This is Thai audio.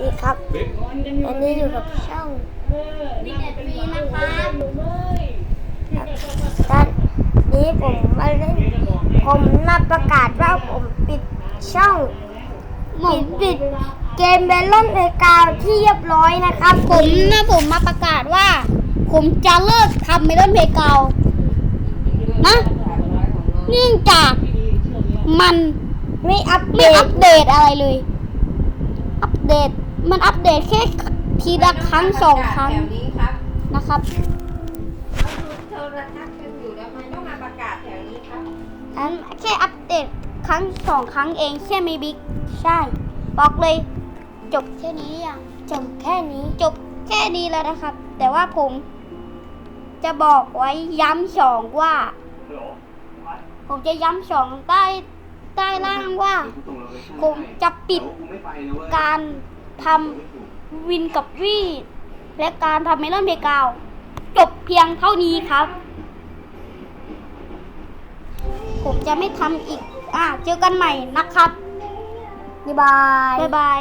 นี่ครับ อันนี้อยู่กับช่องนี่เด็ดฟรีนะครับตอนนี้ผมมาเล่นผมมาประกาศว่าผมปิดช่องปิดปิดเกมเบลลอนเพกาวที่เรียบร้อยนะครับ ผมนะผมมาประกาศว่า ผมจะเลิกทำเมลอนเพเกานะเนื่องจากมันไม่อัปเดไม่ตอัปเดตอะไรเลย อัปเดต มันอัปเดตแค่ทีละครั้งสองครั้งแถวนี้ครับนะครับเราดูโทรทัศน์กันอยู่แล้วมันต้องมาประกาศแถวนี้ครับอันแค่อัปเดตครั้งสองครั้งเองแค่มีบิ๊กใช่ บอกเลย จบแค่นี้ยังจบแค่นี้จบแค่นี้แล้วนะครับ แต่ว่าผมจะบอกไว้ย้ำสองว่า ผมจะย้ำสองใต้ใต้ล่างว่า ผมจะปิดการ ทำวินกับวีดและการทำเมลอนเบกาว จบเพียงเท่านี้ครับ ผมจะไม่ทำอีก อะ เจอกันใหม่นะครับ บ๊ายบาย บ๊ายบาย